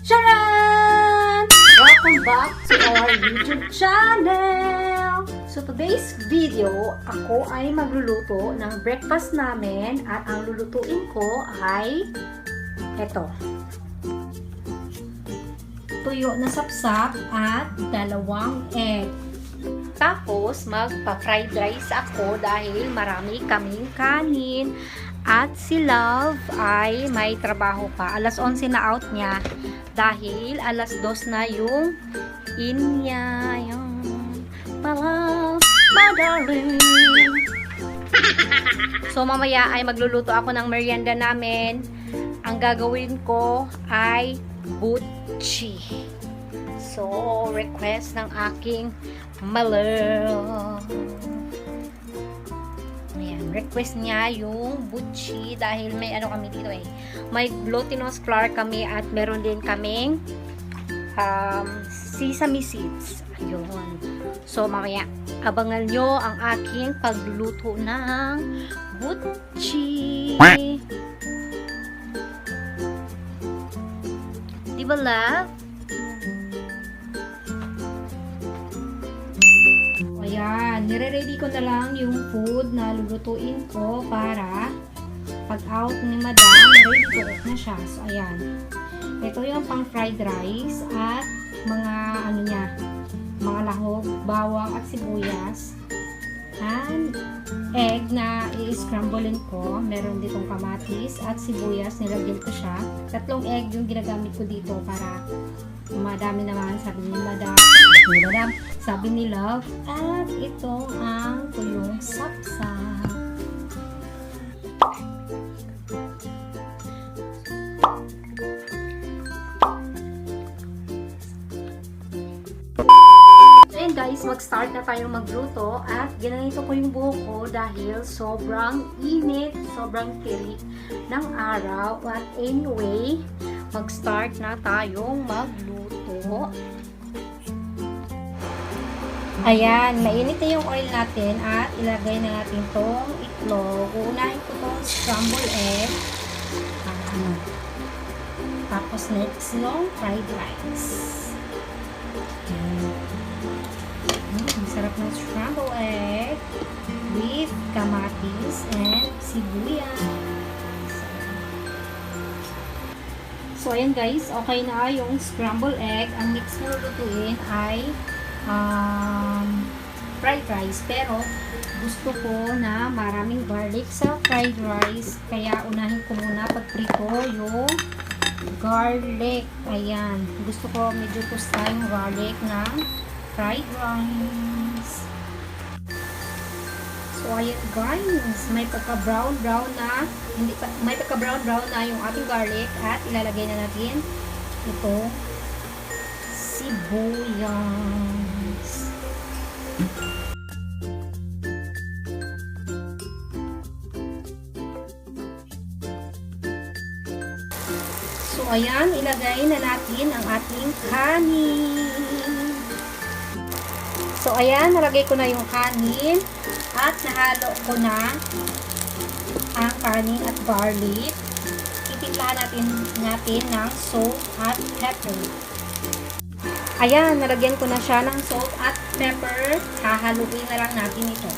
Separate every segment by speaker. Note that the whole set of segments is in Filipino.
Speaker 1: Charan! Welcome back to our YouTube channel! So today's video, ako ay magluluto ng breakfast namin at ang lulutuin ko ay eto. Tuyo na sapsap at dalawang egg. Tapos, magpa-fried rice ako dahil marami kaming kanin. At si Love ay may trabaho pa. Alas 11 na out niya dahil alas 2 na yung in niya. Yung pala, madaling. So, mamaya ay magluluto ako ng merienda namin. Ang gagawin ko ay butchi. So, request ng aking malove. Request niya yung butchi dahil may ano kami dito eh. May glutinous flour kami at meron din kaming um, sesame seeds. Ayun. So, mamaya, abangan nyo ang aking pagluto ng butchi. Di love? Ayan, nire-ready ko na lang yung food na lulutuin ko para pag out ni madam, ready ko na siya. So, ayan. Ito yung pang fried rice at mga ano niya, mga lahog, bawang at sibuyas. And egg na i-scramblein ko. Meron ditong kamatis at sibuyas. Nilagyan ko siya. Tatlong egg yung ginagamit ko dito para madami naman sabi ni madam. Ni madam, sabi ni love. At ito ang tuyong sapsap. Ayan guys, mag-start na tayong magluto at ginanito ko yung buhok ko dahil sobrang init, sobrang tirik ng araw. At anyway, mag-start na tayong magluto. Ayan, mainit na yung oil natin at ilagay na natin tong itlog. Uunahin ko tong scramble egg. Ah, ano. Tapos next yung fried rice. Mm, sarap ng scramble egg with kamatis and sibuyas. So, ayan guys, okay na yung scramble egg. Ang next na lulutuin ay um, fried rice. Pero, gusto ko na maraming garlic sa fried rice. Kaya, unahin ko muna pagprito yung garlic. Ayan. Gusto ko medyo tosta yung garlic ng fried rice. So, ayan guys. May pagka-brown-brown na hindi pa, may pagka-brown-brown na yung ating garlic at ilalagay na natin ito sibuyas. So, ayan, ilagay na natin ang ating kanin. So, ayan, nalagay ko na yung kanin at nahalo ko na ang kanin at garlic. Titimplahan natin, natin ng salt at pepper. Ayan, nalagyan ko na siya ng salt at pepper. Hahaluin na lang natin ito.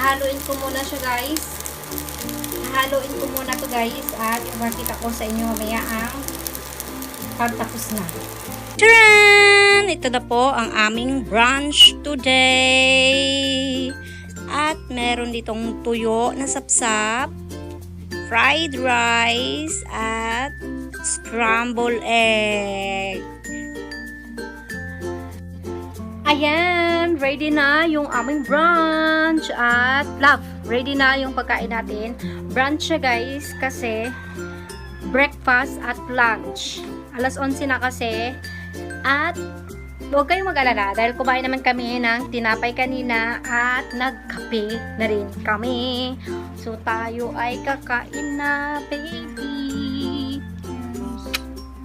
Speaker 1: Hahaluin ko muna siya guys. Hahaluin ko muna to guys at ipakita ko sa inyo mamaya ang pagtapos na.
Speaker 2: Tcharan! Ito na po ang aming brunch today. At meron ditong tuyo na sapsap, fried rice, at scrambled egg.
Speaker 1: Ayan, ready na yung aming brunch at love, ready na yung pagkain natin. Brunch siya guys kasi breakfast at lunch. Alas 11 na kasi at huwag kayong mag-alala dahil kumain naman kami ng tinapay kanina at nagkape na rin kami. So tayo ay kakain na baby.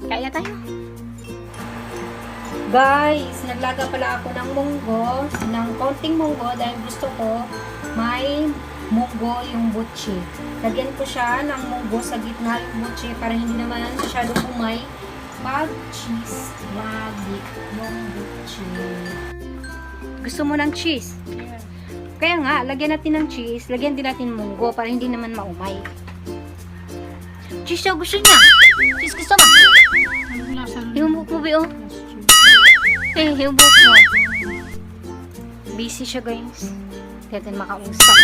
Speaker 2: Kaya tayo.
Speaker 1: Guys, naglaga pala ako ng munggo, ng konting munggo dahil gusto ko may munggo yung butchi. Lagyan ko siya ng munggo sa gitna yung butchi para hindi naman masyadong umay pag cheese lagi yung butchi.
Speaker 2: Gusto mo ng cheese? Kaya nga, lagyan natin ng cheese, lagyan din natin munggo para hindi naman maumay. Cheese daw gusto niya. Cheese gusto mo. Mo, Bi, oh. Eh, hihumok mo. Busy siya, guys. Kaya tayo makausap.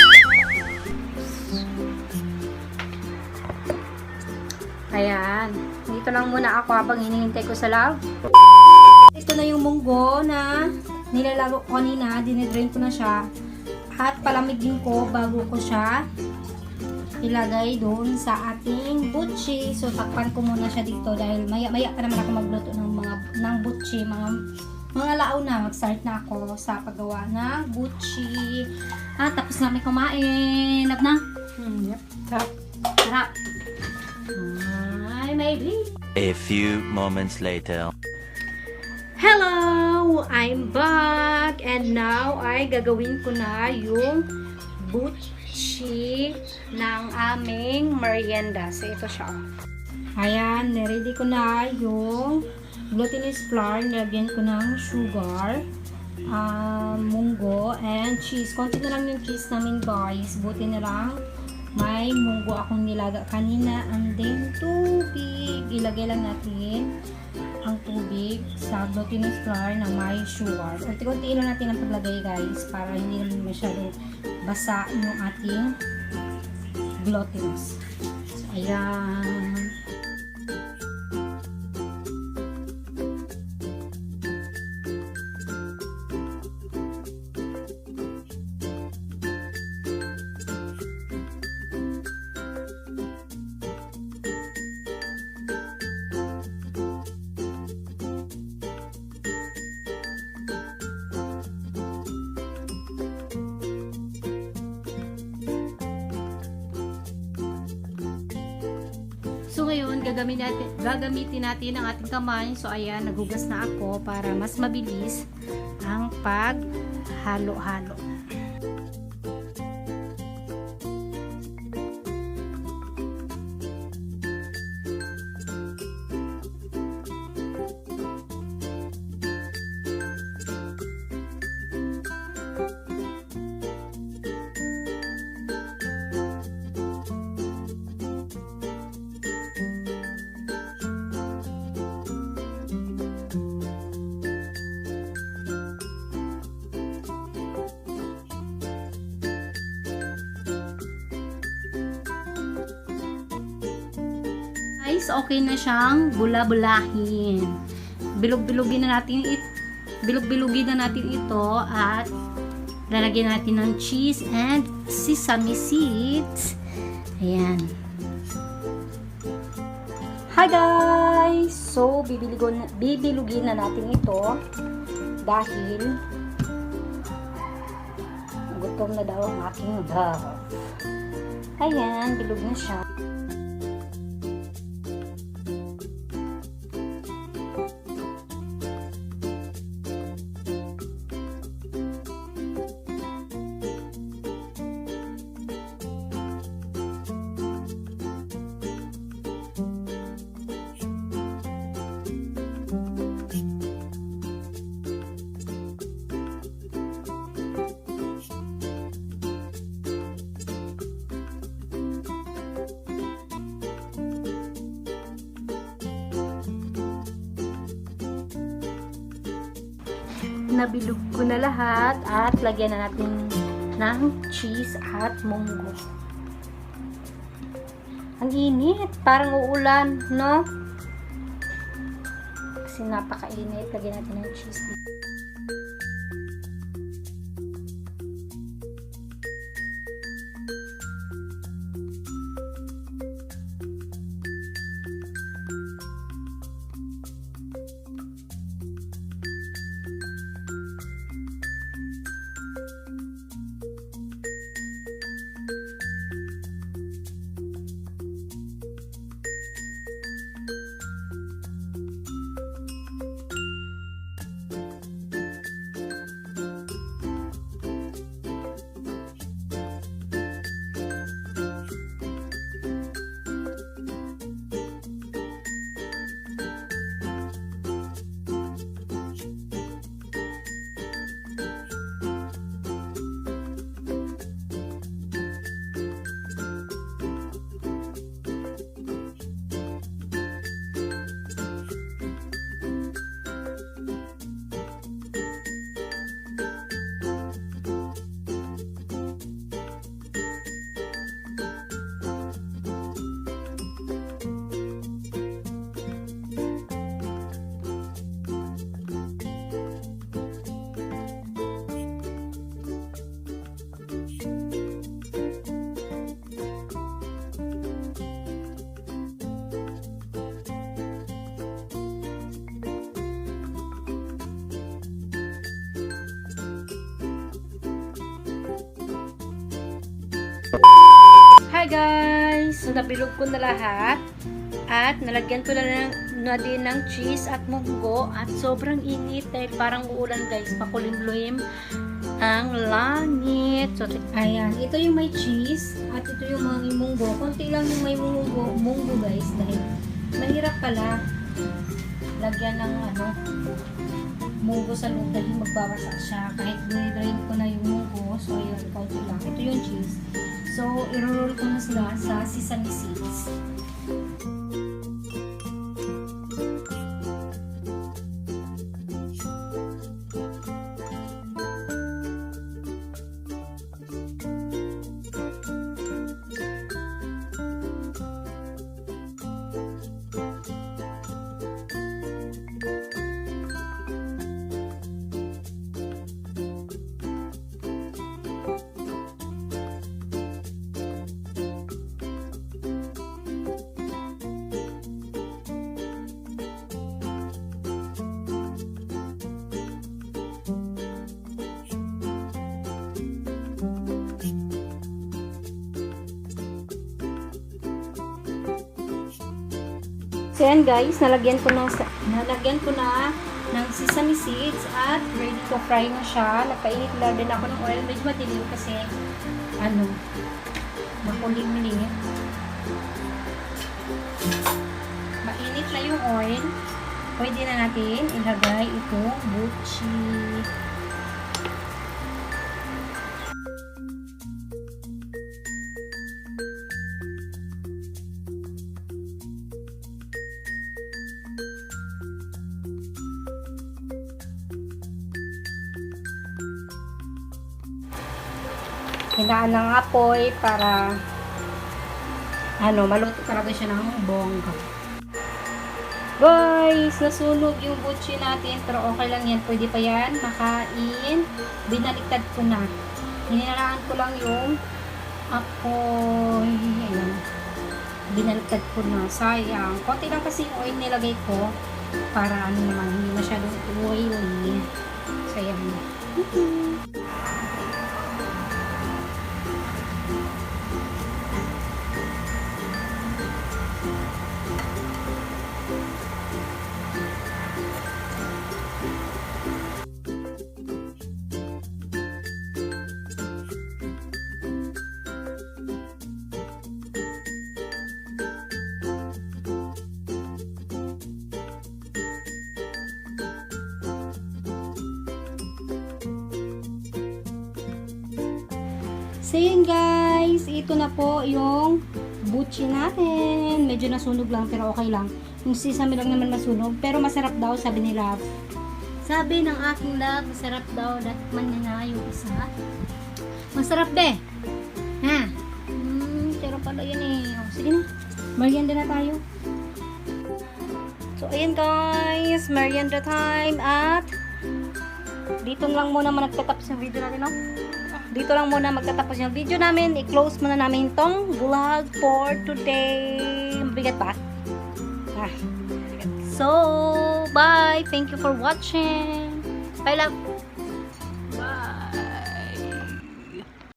Speaker 1: Ayan. Dito lang muna ako habang hinihintay ko sa lab. Ito na yung munggo na nilalago ko kanina. Dinidrain ko na siya. At palamigin ko bago ko siya ilagay doon sa ating butchi. So, takpan ko muna siya dito dahil maya-maya pa naman ako magluto ng mga ng butchi. Mga, mga lao na. Mag-start na ako sa paggawa ng butchi. At tapos namin kumain. Lab na? Hmm, yep. Sarap. Sarap. Ay, maybe.
Speaker 3: A few moments later.
Speaker 1: Hello! I'm back! And now ay gagawin ko na yung butchi ng aming merienda. So, ito siya. oh. Ayan, ready ko na yung glutinous flour. Nilagyan ko ng sugar, ah, munggo, and cheese. Konti na lang yung cheese namin, guys. Buti na lang may munggo akong nilaga kanina. And then, tubig. Ilagay lang natin ang tubig sa glutinous flour na may sugar. Kunti-kuntiin lang natin ang paglagay guys para hindi naman masyado basa yung ating glutinous. So, ayan. So ngayon, gagamitin natin, gagamitin natin ang ating kamay. So ayan, naghugas na ako para mas mabilis ang paghalo-halo. Guys, okay na siyang bula-bulahin. Bilog-bilugin na natin it bilog-bilugin na natin ito at lalagyan natin ng cheese and sesame seeds. Ayan. Hi guys! So, bibiligon, bibilugin na natin ito dahil gutom na daw ang aking love. Ayan, bilog na siya. Nabilog ko na lahat at lagyan na natin ng cheese at munggo. Ang init, parang uulan, no? Kasi napakainit, lagyan natin ng cheese. Hi guys! So nabilog ko na lahat at nalagyan ko na, na din ng cheese at munggo at sobrang init dahil parang uulan guys, pakulimluim ang langit. So,
Speaker 4: Ayan, ito yung may cheese at ito yung mga munggo. Konti lang yung may munggo, munggo guys dahil mahirap pala lagyan ng ano munggo sa loob dahil magbabasa siya. Kahit drain ko na yung munggo, so yun, konti lang. Ito yung cheese. So, iro-roll ko na sila sa sesame seeds.
Speaker 1: So yan guys, nalagyan ko na, sa- nalagyan ko na ng sesame seeds at ready to fry na siya. Nagpainit lang din ako ng oil. Medyo madilim kasi ano, makulimlim. Mainit na yung oil. Pwede na natin ilagay itong buchi. Hinaan ng apoy para ano, maluto talaga siya ng bongga. Guys, nasunog yung butchi natin pero okay lang yan. Pwede pa yan makain. Binaliktad ko na. Hinilalaan ko lang yung apoy. Ayan. Binaliktad ko na. Sayang. Konti lang kasi yung oil nilagay ko para ano naman, hindi masyadong oily. Sayang. So yun guys, ito na po yung butchi natin. Medyo nasunog lang pero okay lang. Yung sesame lang naman masunog pero masarap daw sabi ni Love. Sabi ng aking love, masarap daw. Datman niya na yung isa. Masarap be. Ha? Hmm, pero pala yan eh. O, sige na. Merienda na tayo. So, ayan guys. Merienda time at dito lang muna managtatapos yung video natin, no? Dito lang muna magtatapos yung video namin. I-close muna namin tong vlog for today. Mabigat ba? Ah. So, bye. Thank you for watching. Bye, love.